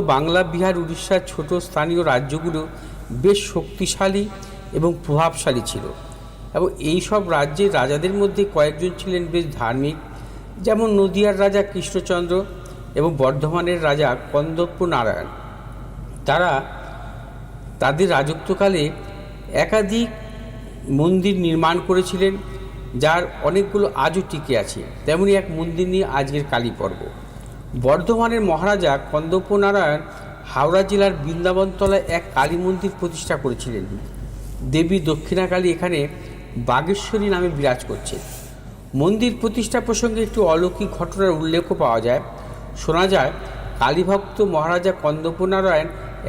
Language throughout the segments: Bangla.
বাংলা, বিহার, উড়িষ্যার ছোট স্থানীয় রাজ্যগুলো বেশ শক্তিশালী এবং প্রভাবশালী ছিল। এবং এই সব রাজ্যের রাজাদের মধ্যে কয়েকজন ছিলেন বেশ ধার্মিক, যেমন নদিয়ার রাজা কৃষ্ণচন্দ্র এবং বর্ধমানের রাজা কন্দপ্প নারায়ণ তারা তাদের রাজত্বকালে একাধিক মন্দির নির্মাণ করেছিলেন, যার অনেকগুলো আজও টিকে আছে। তেমনি এক মন্দির নিয়ে আজকের কালী পর্ব বর্ধমানের মহারাজা কন্দপ্প নারায়ণ হাওড়া জেলার বৃন্দাবনতলায় এক কালী মন্দির প্রতিষ্ঠা করেছিলেন। দেবী দক্ষিণাকালী এখানে বাগেশ্বরী নামে বিরাজ করছে মন্দির প্রতিষ্ঠা প্রসঙ্গে একটু অলৌকিক ঘটনার উল্লেখও পাওয়া যায়। শোনা যায়, কালীভক্ত মহারাজা কন্দপ্প নারায়ণ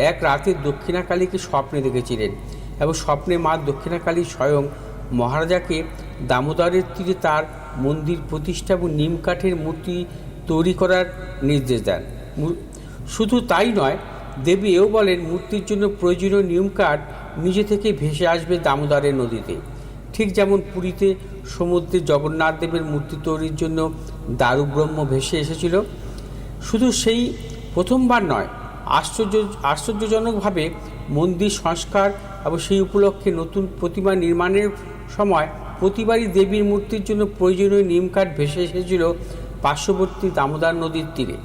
এক রাতে দক্ষিণাকালীকে স্বপ্নে দেখেছিলেন এবং স্বপ্নে মা দক্ষিণাকালী স্বয়ং মহারাজাকে দামোদরের তীরে তার মন্দির প্রতিষ্ঠা এবং নিমকাঠের মূর্তি তৈরি করার নির্দেশ দেন। শুধু তাই নয়, দেবী এও বলেন, মূর্তির জন্য প্রয়োজনীয় নিয়ম কাঠ নিজে থেকে ভেসে আসবে দামোদরের নদীতে। ঠিক যেমন পুরীতে সমুদ্রে জগন্নাথ দেবের মূর্তি তৈরির জন্য দারুব্রহ্ম ভেসে এসেছিল, শুধু সেই প্রথমবার নয়, আশ্চর্য, আশ্চর্যজনকভাবে মন্দির সংস্কার এবং সেই উপলক্ষে নতুন প্রতিমা নির্মাণের সময় প্রতিবারই দেবীর মূর্তির জন্য প্রয়োজনীয় নিমকাঠ ভেসে এসেছিল পার্শ্ববর্তী দামোদর নদীর তীরে।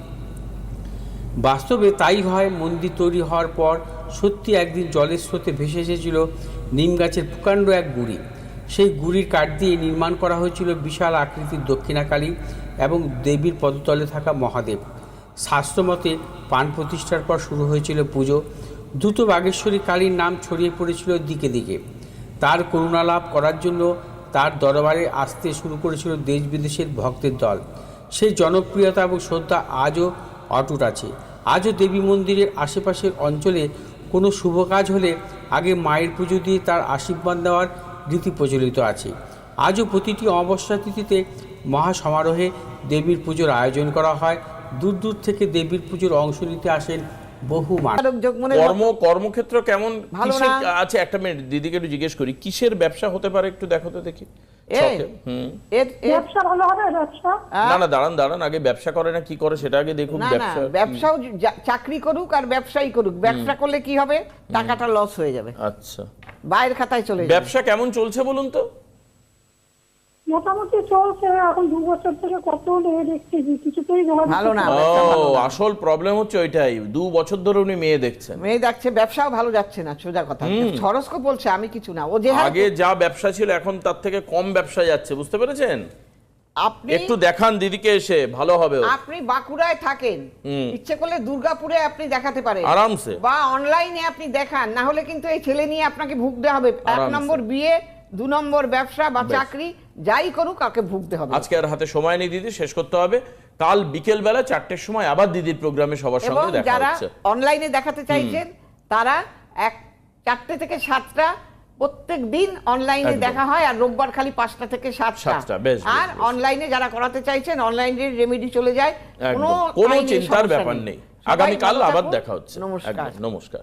বাস্তবে তাই হয়, মন্দির তৈরি হওয়ার পর সত্যি একদিন জলের স্রোতে ভেসে এসেছিল নিম গাছের প্রকাণ্ড এক গুড়ি। সেই গুড়ির কাঠ দিয়ে নির্মাণ করা হয়েছিল বিশাল আকৃতির দক্ষিণাকালী এবং দেবীর পদতলে থাকা মহাদেব। শাস্ত্রমতে পান প্রতিষ্ঠার পর শুরু হয়েছিল পুজো। দ্রুত বাগেশ্বরী কালীর নাম ছড়িয়ে পড়েছিল দিকে দিকে। তার করুণা লাভ করার জন্য তার দরবারে আসতে শুরু করেছিল দেশ বিদেশের ভক্তের দল। সেই জনপ্রিয়তা এবং শ্রদ্ধা আজও অটুট আছে। আজও দেবী মন্দিরের আশেপাশের অঞ্চলে কোনো শুভ কাজ হলে আগে মায়ের পুজো দিয়ে তার আশীর্বাদ দেওয়ার রীতি প্রচলিত আছে। আজও প্রতিটি অমাবস্যা তিথিতে মহা সমারোহে দেবীর পুজোর আয়োজন করা হয়। দূর দূর থেকে দেবীর পুজোর অংশ নিতে আসেন বহু কর্ম কর্মক্ষেত্র কেমন? না। আচ্ছা একটা মিনিট দিদিকে একটু জিজ্ঞেস করি। কিসের ব্যবসা হতে পারে একটু দেখো তো দেখি। না না দাঁড়ান দাঁড়ান আগে ব্যবসা করে না কি করে সেটা আগে দেখুন ব্যবসা ব্যবসাও চাকরি করুক আর ব্যবসায়ী করুক। ব্যবসা করলে কি হবে? টাকাটা লস হয়ে যাবে। আচ্ছা। বাইরের খাতায় চলে যাবে। ব্যবসা কেমন চলছে বলুন তো? মোটামুটি চলছে এখন দু বছর থেকে কত মেয়ে দেখছি কিছুতেই ভালো না। ও আসল প্রবলেম হচ্ছে ওইটাই দু বছর ধরে উনি মেয়ে দেখছেন। মেয়ে যাচ্ছে ব্যবসাও ভালো যাচ্ছে না সোজা কথা। সরস্কো বলছে আমি কিছু না। ও যে আগে যা ব্যবসা ছিল এখন তার থেকে কম ব্যবসা যাচ্ছে বুঝতে পেরেছেন? আপনি একটু দেখান দিদিকে এসে ভালো হবে আপনি বাঁকুড়ায় থাকেন ইচ্ছে করলে দুর্গাপুরে আপনি দেখাতে পারেন। আরামসে। বা অনলাইনে আপনি দেখান না হলে কিন্তু এই ছেলে নিয়ে আপনাকে ভুগতে হবে। এক নম্বর বিয়ে দু নম্বর ব্যবসা বা চাকরি যাই করুক কাকে ভুগতে হবে। আজকে আর হাতে সময় নেই দিদি শেষ করতে হবে। কাল বিকেল বেলা চারটের সময় আবার দিদির প্রোগ্রামে সবার সঙ্গে দেখা যারা অনলাইনে দেখাতে চাইছেন তারা এক চারটে থেকে সাতটা প্রত্যেক দিন অনলাইনে দেখা হয় আর রোববার খালি পাঁচটা থেকে সাতটা। আর অনলাইনে যারা করাতে চাইছেন অনলাইনে রেমেডি চলে যায়। কোনো চিন্তার ব্যাপার নেই। আগামীকাল আবার দেখা হচ্ছে। নমস্কার। নমস্কার।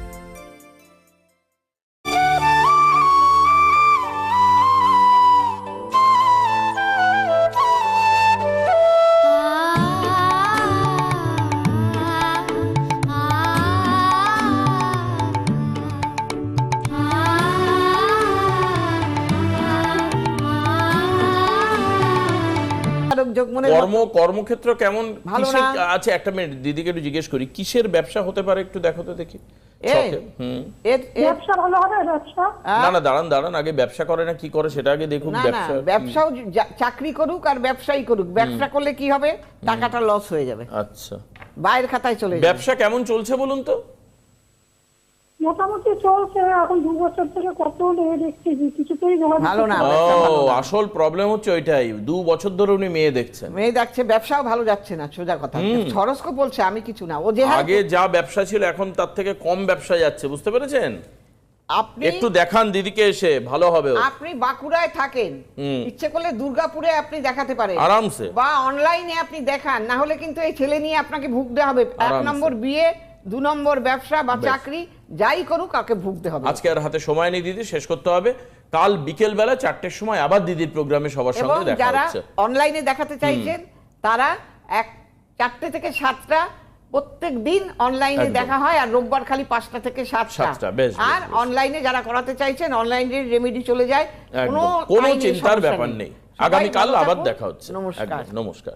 মাদক যোগমনে কর্ম কর্মক্ষেত্র কেমন? না। আচ্ছা একটা মিনিট দিদিকে একটু জিজ্ঞেস করি কিসের ব্যবসা হতে পারে একটু দেখো তো দেখি। না না দাঁড়ান দাঁড়ান আগে ব্যবসা করে না কি করে সেটা আগে দেখুন না না ব্যবসা ব্যবসাও চাকরি করুক আর ব্যবসায়ী করুক ব্যবসা করলে কি হবে? টাকাটা লস হয়ে যাবে। আচ্ছা। বাইরের খাতায় চলে ব্যবসা কেমন চলছে বলুন তো? মোটামুটি চলছে এখন দু বছর থেকে কত মেয়ে দেখছি কিছুতেই যোগাযোগ ভালো না। ও। আসল প্রবলেম হচ্ছে ওইটাই দু বছর ধরে উনি মেয়ে দেখছেন। মেয়ে যাচ্ছে ব্যবসাও ভালো যাচ্ছে না সোজা কথা। সরস্কো বলছে আমি কিছু না। ও যে আগে যা ব্যবসা ছিল এখন তার থেকে কম ব্যবসা যাচ্ছে বুঝতে পেরেছেন? আপনি একটু দেখান দিদিকে এসে ভালো হবে আপনি বাঁকুড়ায় থাকেন ইচ্ছে করলে দুর্গাপুরে আপনি দেখাতে পারেন। আরামসে। বা অনলাইনে আপনি দেখান না হলে কিন্তু এই ছেলে নিয়ে আপনাকে ভুগতে হবে। এক নম্বর বিয়ে দু নম্বর ব্যবসা বা চাকরি যাই করুক কাকে ভুগতে হবে? আজকে আর হাতে সময় নেই দিদি শেষ করতে হবে। কাল বিকেল বেলা চারটের সময় আবার দিদির প্রোগ্রামে সবার সঙ্গে দেখা যারা অনলাইনে দেখাতে চাইছেন তারা এক চারটে থেকে সাতটা প্রত্যেক দিন অনলাইনে দেখা হয় আর রোববার খালি পাঁচটা থেকে সাতটা। আর অনলাইনে যারা করাতে চাইছেন অনলাইনে রেমেডি চলে যায়। কোনো চিন্তার ব্যাপার নেই। আগামীকাল আবার দেখা হচ্ছে। নমস্কার। নমস্কার।